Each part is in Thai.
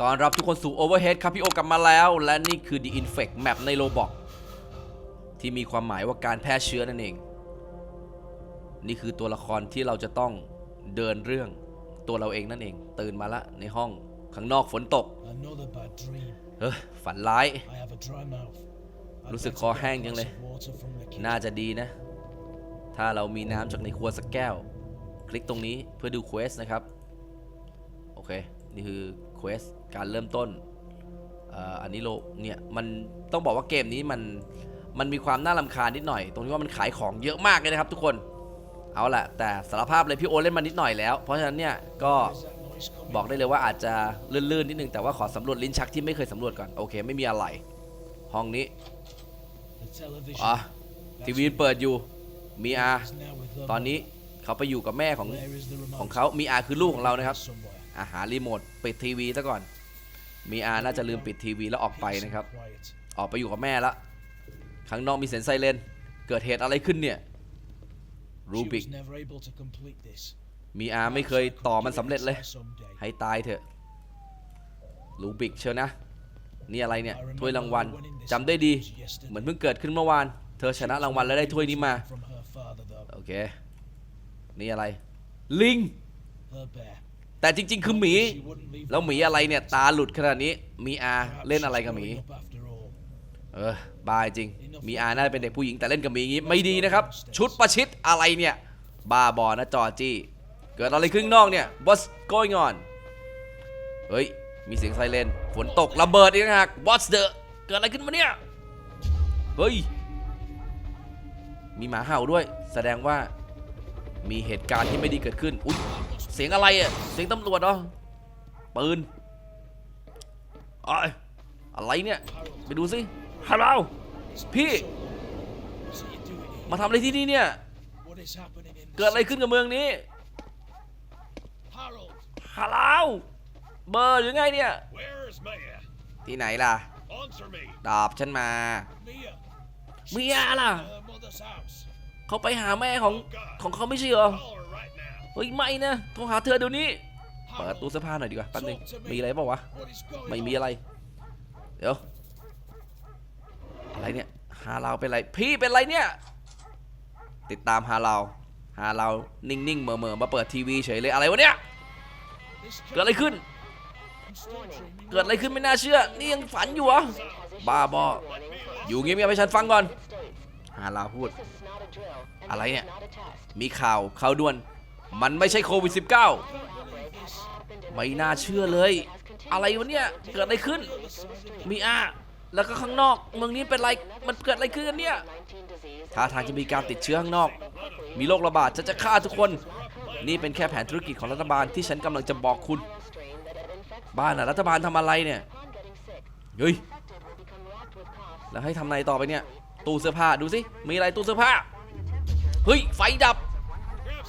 ตอนรับทุกคนสู่ Overhead ครับพี่โอกลับมาแล้ว และนี่คือ The Infect Map ในโลบอกที่มีความหมายว่าการแพร่เชื้อนั่นเอง นี่คือตัวละครที่เราจะต้องเดินเรื่องตัวเราเองนั่นเอง ตื่นมาละในห้องข้างนอกฝนตก Another bad dream. เฮ้ยฝันร้าย I have a dry mouth. I'd รู้สึก better คอ get a แห้งจัง glass เลย of water from the kitchen. น่าจะดีนะ ถ้าเรามีน้ำจากในครัวสักแก้ว คลิกตรงนี้เพื่อดูเควสนะครับ โอเค นี่คือ เควสการเริ่มต้นเอ่ออันนี้โลเนี่ยมันต้องบอกว่าเกมนี้มันมันมีความน่ารำคาญนิดหน่อย ตรงที่ว่ามันขายของเยอะมากเลยนะครับทุกคนเอาละแต่สารภาพเลยพี่โอเล่นมานิดหน่อยแล้ว เพราะฉะนั้นเนี่ยก็ Is that noise coming? บอกได้เลยว่าอาจจะลื่นๆนิดนึงแต่ว่าขอสำรวจลิ้นชักที่ไม่เคยสำรวจก่อนโอเค ไม่มีอะไร ห้องนี้ The television. อะทีวีเปิดอยู่มีอา is now with her ตอน mother. นี้เขาไปอยู่กับแม่ของ Where is the remote? ของเขามีอาคือลูกของเรานะครับ Somewhere. อาหารีโมทปิดทีวีซะก่อน มีอาน่าจะลืมปิดทีวีแล้วออกไปนะครับ Peace and quiet. ออกไปอยู่กับแม่ละข้างนอกมีเสียงไซเรนเกิดเหตุอะไรขึ้นเนี่ยรู She บิก was never able to complete this. มีอาไม่เคยต่อมันสำเร็จเลย Someday. ให้ตายเถอะรูบิกเชียวนะ นี่อะไรเนี่ยถ้วยรางวัลจำได้ดี เหมือนเพิ่งเกิดขึ้นเมื่อวาน เธอชนะรางวัลแล้วได้ถ้วยนี้มา From her father, though. โอเค นี่อะไร ลิง Her bear. แต่จริง ๆ คือหมี แล้วหมีอะไรเนี่ย ตาหลุดขนาดนี้มีอาเล่นอะไรกับหมี เออบายจริง มีอาน่าจะเป็นเด็กผู้หญิงแต่เล่นกับหมีอย่างงี้ไม่ดีนะครับ ชุดประชิดอะไรเนี่ย บ้าบอนะจอจี้ เกิดอะไรขึ้นนอกเนี่ย what's going on เฮ้ย มีเสียงไซเรนฝนตกระเบิดอีกนะฮะ what's the เกิดอะไรขึ้นมาเนี่ย เฮ้ย มีหมาเห่าด้วย แสดงว่ามีเหตุการณ์ที่ไม่ดีเกิดขึ้น อุ๊ย เสียงอะไรอะ เสียงตำรวจเหรอ ปืนเอ้ยอะไรเนี่ย ไปดูสิฮัลโหลพี่ So you do it here. มาทำอะไรที่นี่เนี่ย What is happening in เกิดอะไรขึ้นกับเมืองนี้ Harold, ฮัลโหลเบอร์หรือไงเนี่ย Where's Maya? ที่ไหนล่ะ Answer me. ตอบฉันมา Mia. เมียล่ะ Her mother's house. เขาไปหาแม่ของของเขาไม่ใช่เหรอ เฮ้ยไม่นะโทรหาเธอเดี๋ยวนี้เปิดตู้เสื้อผ้าหน่อยดีกว่าแป๊บนึงมีอะไรเปล่าวะไม่มีอะไร เดี๋ยวอะไรเนี่ยฮาเราเป็นไรพี่เป็นไรเนี่ย ติดตามฮาเราฮาเรานิ่งๆเหม่อๆมาเปิดทีวีเฉยเลยอะไรวะเนี่ยเกิดอะไรขึ้น เกิดอะไรขึ้นไม่น่าเชื่อ นี่ยังฝันอยู่เหรอบ้าบออยู่เงียบๆให้ฉันฟังก่อนฮาลาพูด อะไรเนี่ย มีข่าวข่าวด่วน มันไม่ใช่โควิด -19 ไม่น่าเชื่อเลย อะไรวะเนี่ย เกิดอะไรขึ้น มีอาแล้วก็ข้างนอกเมืองนี้เป็นไร มันเกิดอะไรขึ้นกันเนี่ยท่าทางจะมีการติดเชื้อข้างนอก มีโรคระบาดฉันจะฆ่าทุกคน นี่เป็นแค่แผนธุรกิจของรัฐบาลที่ฉันกำลังจะบอกคุณ บ้านอะรัฐบาลทำอะไรเนี่ยเฮ้ยแล้วให้ทำไงต่อไปเนี่ย ตู้เสื้อผ้าดูสิ มีอะไรตู้เสื้อผ้า เฮ้ย ไฟดับ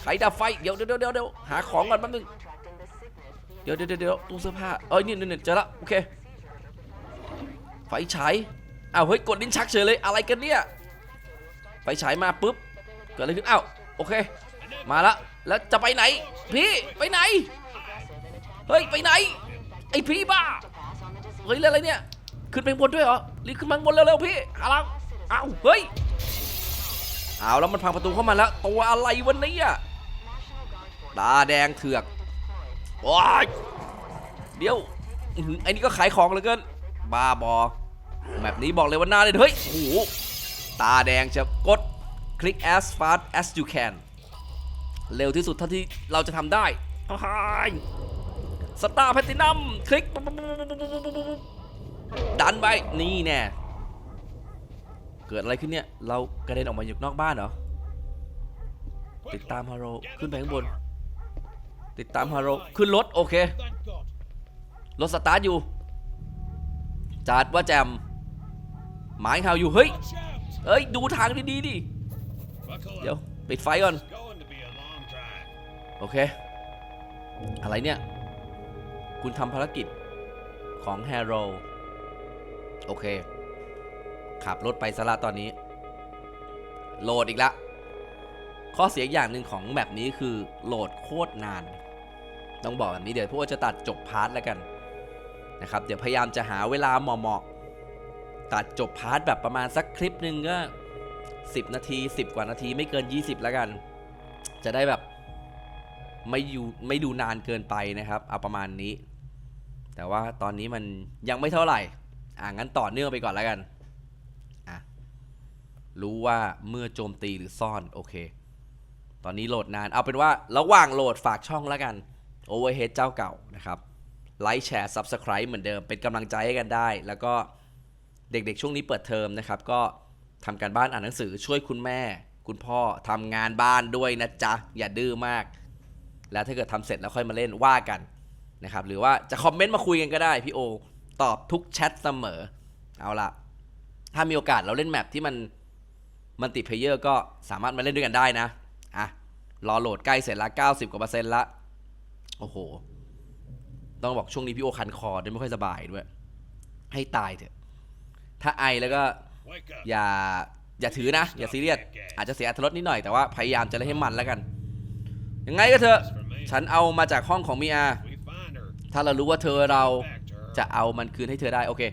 ไฟดับไฟ เดี๋ยวเดี๋ยวเดี๋ยวเดี๋ยวหาของก่อนแป๊บนึง เดี๋ยวเดี๋ยวเดี๋ยวตู้เสื้อผ้า เอ้ยนี่นี่นี่เจอละโอเค ไฟฉายอ้าวเฮ้ยกดลิ้นชักเฉยเลยอะไรกันเนี่ย ไฟฉายมาปุ๊บเกิดอะไรขึ้นอ้าวโอเค มาละแล้วจะไปไหน พี่ไปไหน เฮ้ยไปไหน ไอพี่บ้า เฮ้ยอะไรเนี่ย ขึ้นไปบนด้วยเหรอ รีบขึ้นมาบนเร็วๆพี่อาละเอาวเฮ้ยเอาแล้วมันพังประตูเข้ามาแล้ว ตัวอะไรวันนี้อะ ตาแดงเถือกโอ้ยเดี๋ยวไอ้นี่ก็ขายของเหลือเกินบ้าบอแบบนี้บอกเลยว่าหน้าเลยเฮ้ยโอ้โหตาแดงจะกดคลิก as fast as you can เร็วที่สุดเท่าที่เราจะทำได้สตาร์แพตินัมคลิก ดันไป นี่แน่เกิดอะไรขึ้นเนี่ย เรากระเด็นออกมาอยู่นอกบ้านเหรอ ติดตามฮาโรขึ้นไปข้างบน ติดตามฮาโรขึ้นรถโอเค รถสตาร์ทอยู่ จัดว่าแจม หมายข่าอยู่ เฮ้ย เฮ้ย ดูทางดีๆดิ เดี๋ยว ปิดไฟก่อน โอเค อะไรเนี่ย คุณทำภารกิจของแฮร์โรโอเค ขับรถไปซะละตอนนี้ โหลดอีกละข้อเสียอย่างหนึ่งของแมปนี้คือโหลดโคตรนาน ต้องบอกแบบนี้เดี๋ยวพวกจะตัดจบพาร์ทแล้วกันนะครับเดี๋ยวพยายามจะหาเวลาเหมาะๆตัดจบพาร์ทแบบประมาณสักคลิปหนึ่งก็ 10 นาที 10 กว่านาทีไม่เกิน 20 แล้วกัน จะได้แบบไม่อยู่ไม่ดูนานเกินไปนะครับเอาประมาณนี้ แต่ว่าตอนนี้มันยังไม่เท่าไหร่อ่างั้นต่อเนื่องไปก่อนแล้วกันอะรู้ว่าเมื่อโจมตีหรือซ่อนโอเค ตอนนี้โหลดนานเอาเป็นว่าระหว่างโหลดฝากช่องแล้วกัน Overhead เจ้าเก่านะครับไลค์แชร์ Subscribe เหมือนเดิมเป็นกำลังใจให้กันได้ แล้วก็เด็กๆช่วงนี้เปิดเทอมนะครับก็ทำการบ้านอ่านหนังสือช่วยคุณแม่ คุณพ่อทำงานบ้านด้วยนะจ๊ะ อย่าดื้อมาก แล้วถ้าเกิดทำเสร็จแล้วค่อยมาเล่นว่ากันนะครับหรือว่าจะคอมเมนต์มาคุยกันก็ได้พี่โอ ตอบทุกแชทเสมอ เอาละถ้ามีโอกาสเราเล่นแมปที่มันมันติเพเยอร์ก็สามารถมาเล่นด้วยกันได้นะอะรอโหลดใกล้เสร็จละ90กว่าเปอร์เซ็นต์ละ โอ้โห ต้องบอกช่วงนี้พี่โอคันคอด้วยไม่ค่อยสบายด้วย ให้ตายเถอะ ถ้าไอแล้วก็อย่าอย่าถือนะ อย่าซีเรียส อาจจะเสียอรรถรสนิดหน่อยแต่ว่าพยายามจะเล่นให้มันแล้วกัน ยังไงก็เถอะ ฉันเอามาจากห้องของมีอา ถ้าเรารู้ว่าเธอเราจะเอามันคืนให้เธอได้โอเค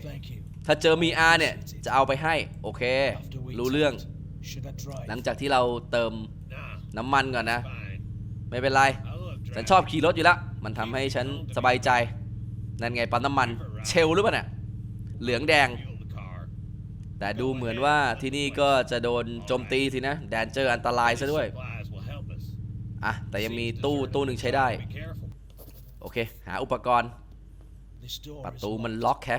ถ้าเจอมีอาเนี่ยจะเอาไปให้ โอเค รู้เรื่อง หลังจากที่เราเติมน้ำมันก่อนนะ ไม่เป็นไร ฉันชอบขี่รถอยู่แล้ว มันทำให้ฉันสบายใจ นั่นไงปั๊มน้ำมัน เชลหรือเปล่าเนี่ย เหลืองแดง แต่ดูเหมือนว่าที่นี่ก็จะโดนโจมตีสินะ แดนเจอร์อันตรายซะด้วย อะ แต่ยังมีตู้ตู้หนึ่งใช้ได้ โอเค หาอุปกรณ์ ประตูมันล็อกแค่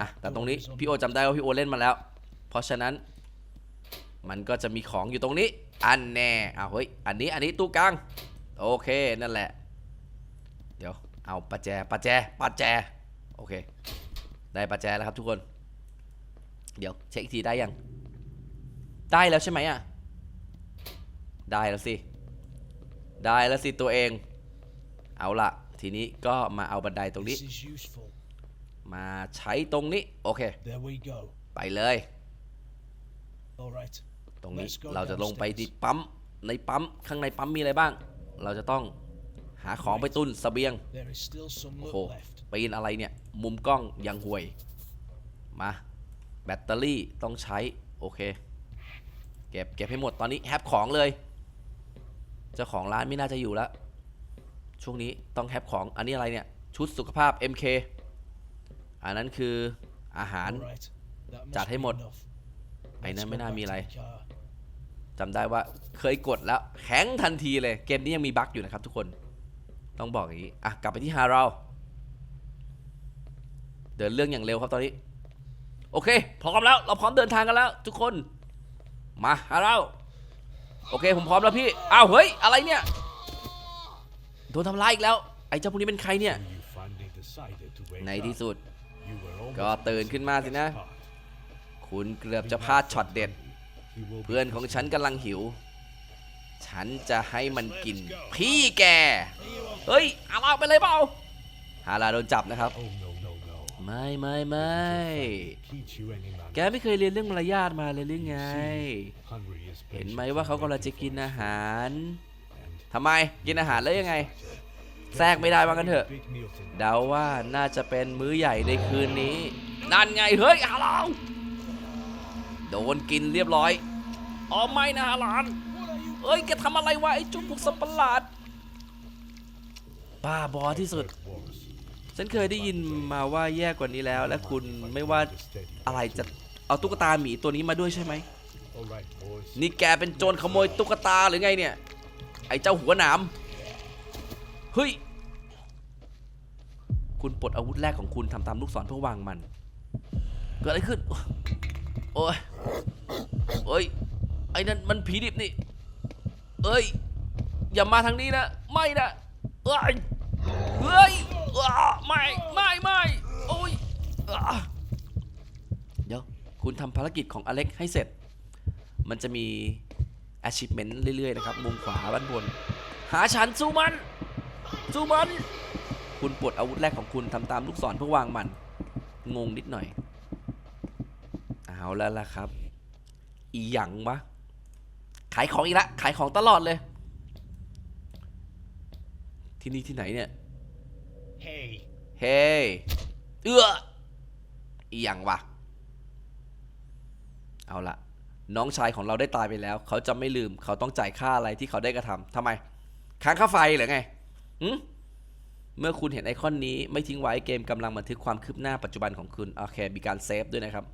อะ แต่ตรงนี้พี่โอจำได้ว่าพี่โอเล่นมาแล้ว เพราะฉะนั้น มันก็จะมีของอยู่ตรงนี้ อันแน่อ้าวเฮ้ย อันนี้ อันนี้ตู้กลาง โอเคนั่นแหละ เดี๋ยวเอาประแจประแจประแจโอเค ได้ประแจแล้วครับทุกคน เดี๋ยวเช็คอีกทีได้ยัง ได้แล้วใช่ไหมอะ ได้แล้วสิ ได้แล้วสิตัวเอง เอาละทีนี้ก็มาเอาบันไดตรงนี้ This is useful. มาใช้ตรงนี้ โอเค There we go. ไปเลย All right. ตรงนี้ Let's go เราจะลงไป downstairs ที่ปั๊มในปั๊มข้างในปั๊มมีอะไรบ้าง เราจะต้องหาของไปตุนเสบียง There is still some โอ้ loot โห left. ปีนอะไรเนี่ย มุมกล้องยังห่วย มา แบตเตอรี่ต้องใช้ โอเค เก็บเก็บให้หมดตอนนี้แฮปของเลย เจ้าของร้านไม่น่าจะอยู่แล้วช่วงนี้ต้องแฮปของอันนี้อะไรเนี่ย ชุดสุขภาพ MK อันนั้นคืออาหาร All right. That must จัดให้หมด be enough. ไอ้นั่ Let's น go ไม่น่า back มี to อะไร the car. จำได้ว่าเคยกดแล้วแข็งทันทีเลย เกมนี้ยังมีบั๊กอยู่นะครับทุกคน ต้องบอกอย่างนี้ อะ กลับไปที่ฮาเราเดินเรื่องอย่างเร็วครับตอนนี้ โอเค พร้อมแล้ว เราพร้อมเดินทางกันแล้ว ทุกคน มาฮาเราโอเค ผมพร้อมแล้วพี่ อ้าว เฮ้ย อะไรเนี่ย โดนทำร้ายอีกแล้ว ไอ้เจ้าพวกนี้เป็นใครเนี่ย ในที่สุด ก็ตื่นขึ้นมาสินะ คุณเกือบจะพลาดช็อตเด็ด เพื่อนของฉันกำลังหิว ฉันจะให้มันกิน พี่แก เฮ้ยอาราไปเลยเปล่าฮาราโดนจับนะครับ Oh no no no. ไม่ไม่ไม่ Teach you any man. แกไม่เคยเรียนเรื่องมารยาทมาเลยหรือไง Hungry is เห็น patient ไหมว่าเขากำลังจะกินอาหาร and ทำไมกินอาหารแล้วยังไง แทรกไม่ได้ว่ากันเถอะ big meal tonight. เดาว่าน่าจะเป็นมื้อใหญ่ในคืนนี้ นั่นไงเฮ้ยฮารา โดนกินเรียบร้อยอ๋อไม่นะฮารานเอ้ยแกทำอะไรวะไอ้จุกพวกสัตว์ประหลาดบ้าบอที่สุด ฉันเคยได้ยินมาว่าแย่กว่านี้แล้ว และคุณไม่ว่าอะไรจะเอาตุ๊กตาหมีตัวนี้มาด้วยใช่ไหมนี่แกเป็นโจรขโมยตุ๊กตาหรือไงเนี่ย ไอ้เจ้าหัวหนามเฮ้ยคุณปลดอาวุธแรกของคุณทำตามลูกศรเพื่อวางมัน เกิดอะไรขึ้น โอ้ยโอ้ย ไอ้นั่นมันผีดิบนี่ เอ้ย อย่ามาทางนี้นะ ไม่นะ เอ้ย เฮ้ยไม่ ไม่ ไม่ โอ้ยเดี๋ยว คุณทำภารกิจของอเล็กให้เสร็จ มันจะมี achievement เรื่อย ๆ นะครับ มุมขวาด้านบน หาฉันสู้มัน สู้มัน คุณปลดอาวุธแรกของคุณทำตามลูกศรเพื่อวางมัน งงนิดหน่อย เอาแล้วล่ะครับ อีหยังวะ ขายของอีกละ ขายของตลอดเลย ที่นี่ที่ไหนเนี่ย Hey, เฮ้ยเอื้ออีหยังวะ เอาละน้องชายของเราได้ตายไปแล้ว เขาจะไม่ลืม เขาต้องจ่ายค่าอะไรที่เขาได้กระทำทำไม ค้างค่าไฟเหรือไงหืม เมื่อคุณเห็นไอคอนนี้ไม่ทิ้งไว้เกมกำลังบันทึกความคืบหน้าปัจจุบันของคุณ โอเค มีการเซฟด้วยนะครับ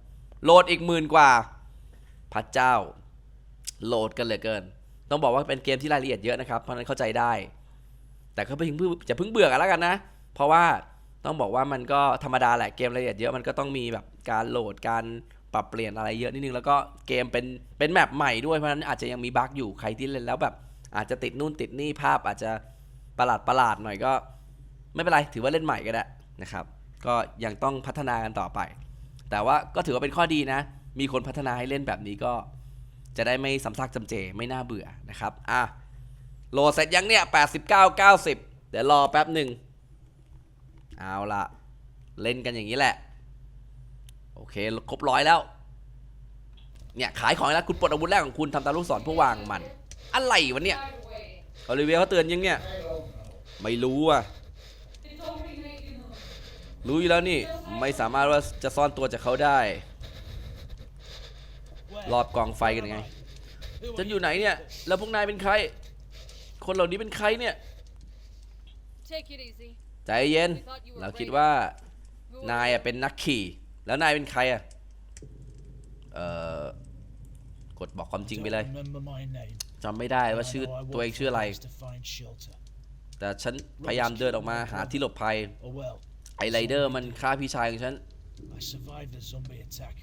โหลดอีกหมื่นกว่าพระเจ้า โหลดกันเหลือเกิน ต้องบอกว่าเป็นเกมที่รายละเอียดเยอะนะครับ เพราะนั้นเข้าใจได้ แต่ก็เพิ่งจะเพิ่งเบื่อกันแล้วกันนะ เพราะว่าต้องบอกว่ามันก็ธรรมดาแหละเกมรายละเอียดเยอะมันก็ต้องมีแบบการโหลดการปรับเปลี่ยนอะไรเยอะนิดนึงแล้วก็เกมเป็นเป็นแมปใหม่ด้วยเพราะนั้นอาจจะยังมีบั๊กอยู่ใครที่เล่นแล้วแบบ อาจจะติดนู่นติดนี่ภาพอาจจะประหลาดประหลาดหน่อยก็ ไม่เป็นไรถือว่าเล่นใหม่ก็ได้นะครับ ก็ยังต้องพัฒนากันต่อไป แต่ว่าก็ถือว่าเป็นข้อดีนะ มีคนพัฒนาให้เล่นแบบนี้ก็จะได้ไม่ซ้ำซากจำเจไม่น่าเบื่อนะครับ อะ โหลดเสร็จยังเนี่ย 89 90 เดี๋ยวรอแป๊บหนึ่ง เอาละเล่นกันอย่างนี้แหละ โอเค ครบร้อยแล้ว เนี่ย ขายของแล้วคุณปลดอาวุธแรกของคุณทำตามลูกศรเพื่อวางมัน อะไรวะเนี่ยโอลิเวียเขาเตือนยังเนี่ย ไม่รู้อะ รู้อยู่แล้วนี่ไม่สามารถว่าจะซ่อนตัวจากเขาได้ Where? รอบกองไฟกันยังไง Who are ฉันอ you ยู่ไหนเนี่ย แล้วพวกนายเป็นใคร คนเหล่านี้เป็นใครเนี่ย Take it easy. ใจเย็น We thought you were เราคิด Raiden. ว่า Who are นาย you? อะเป็นนักขี่ แล้วนายเป็นใครอะเอ่อกดบอกความจริงไปเลย Don't remember my name. จำไม่ได้ว่า I ชื่อ know I ตัวเอง walked ชื่ออะไร for days to find shelter. แต่ฉันพยายามเดินออกมาหาที่หลบภัย Oh well, ไอไรเดอร์มันฆ่าพี่ชายของฉัน I survived the zombie attack.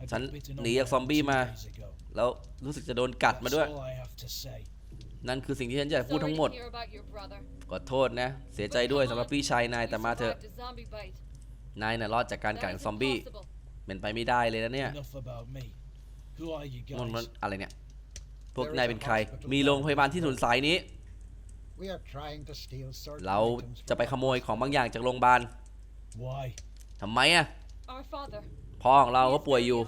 I got ฉัน bitten on หนี the จากซอม arm บี้ two มา days ago. แล้วรู้สึกจะโดนกัดมา That's ด้วย all I have to say. นั่นคือสิ่งที่ฉันจะพูด Sorry ทั้งหมด to hear about your brother. ขอโทษนะ เสียใจด้วยสำหรับพี่ชายนายแต่ You มาเถอะ survived a zombie bite. นายน่ะรอดจากการกัด That ของ is ซอมบี้ impossible. เป็นไปไม่ได้เลยนะเนี่ย Enough about me. Who are you มันมัน guys? อะไรเนี่ย พวกนายเป็นใคร มีโรงพยาบาลที่ถนนสายนี้ เรา items จะ from ไปขโมยของบางอย่างจากโรงพยาบาล Why? ทำไมอะ Our father. พ่อของเราก็ป่วยอยู่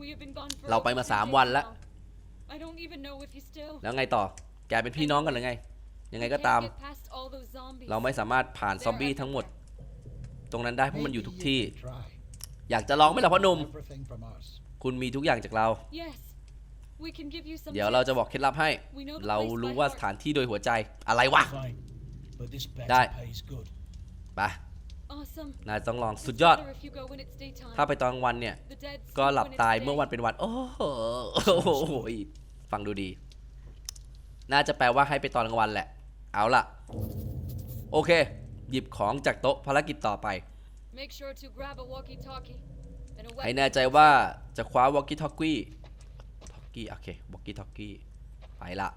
We have been gone for เราไป over มา three สาม days วันแล้ว now. I don't even know if he's still. แล้วไงต่อ แกเป็นพี่น้องกันหรือไง ยังไงก็ตาม Can't get past all those zombies. เราไม่สามารถผ่านซอมบี้ทั้งหมด ตรงนั้นได้เพราะมันอยู่ทุกที่ Maybe you can try. อยากจะลองไหมล่ะพ่อหนุ่ม Everything from us. คุณมีทุกอย่างจากเรา เดี๋ยวเราจะ tips. บอกเคล็ดลับให้ We know the เรา place รู้ by ว่า heart. สถานที่โดยหัวใจอะไรวะ Fine. But this better Dai. pays good. ไป Awesome. นายต้องลอง It's สุดยอด better if you go when it's daytime. ถ้าไปตอนกลางวันเนี่ย The dead ก็ sleep หลับ when it's ตาย day. เมื่อวันเป็นวันโอ้โหโอ้โหฟังดูดี น่าจะแปลว่าให้ไปตอนกลางวันแหละ เอาล่ะ โอเค หยิบของจากโต๊ะภารกิจต่อไป Make sure to grab a walkie-talkie and a ให้ weapon. แน่ใจว่าจะคว้าวอ l กี้ทอกกี้ทอ กกี้โอเควอ l กี้ทอกกี้ไปละ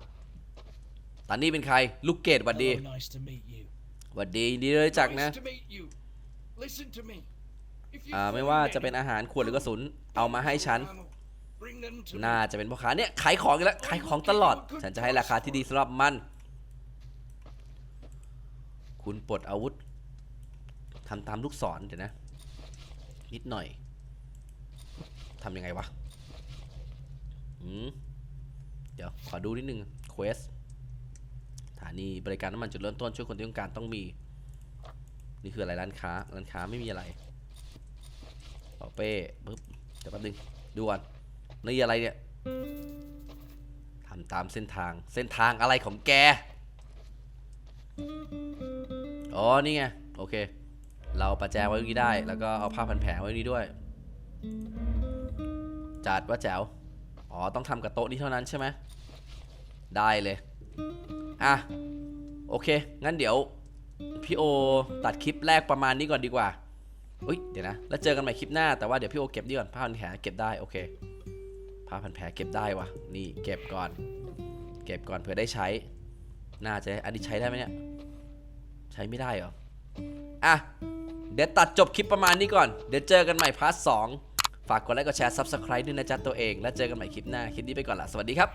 ตอนนี้เป็นใครลูกเกดหวัดดี Hello, nice to meet you. หวัดดียินดีเลยจักนะ Nice to meet you. Listen to me. If you อ่าไม่ find ว่า any จะเป็นอาหารขวดหรือกระสุน เอามาให้ฉัน ammo, bring them to น่า me. จะเป็นพ่อค้าเนี่ยขายของอีกแล้วขายของตลอด ฉันจะให้ราคาที่ดีสำหรับมัน คุณปลดอาวุธทำตามลูกศรเดี๋ยวนะ นิดหน่อยทำยังไงวะอืม เดี๋ยว ขอดูนิดนึงเควสสถานีบริการน้ำมันจุดเริ่มต้นช่วยคนที่ต้องการต้องมี นี่คืออะไรร้านค้า ร้านค้าไม่มีอะไรเป๋าเป้ปึ๊บเดี๋ยวแป๊บนึงดูก่อนนี่อะไรเนี่ยทำตามเส้นทาง เส้นทางอะไรของแก อ๋อ นี่ไง โอเค เราประแจไว้ตรงนี้ได้ แล้วก็เอาผ้าพันแผลไว้นี้ด้วย จัดว่าแจ๋ว อ๋อ ต้องทำกับโต๊ะนี้เท่านั้นใช่ไหมได้เลย อะ โอเค งั้นเดี๋ยว พี่โอตัดคลิปแรกประมาณนี้ก่อนดีกว่าอุ้ยเดี๋ยวนะ แล้วเจอกันใหม่คลิปหน้าแต่ว่าเดี๋ยวพี่โอเก็บนี่ก่อนผ้าพันแผลเก็บได้โอเคผ้าพันแผลเก็บได้วะนี่เก็บก่อน เก็บก่อนเผื่อได้ใช้ น่าจะอันนี้ใช้ได้ไหมเนี่ย ใช้ไม่ได้เหรอ อะ เดี๋ยวตัดจบคลิปประมาณนี้ก่อน เดี๋ยวเจอกันใหม่พาร์ทสอง ฝากกดไลค์กดแชร์ Subscribe ด้วยนะจ๊ะตัวเอง แล้วเจอกันใหม่คลิปหน้า คลิปนี้ไปก่อนละสวัสดีครับ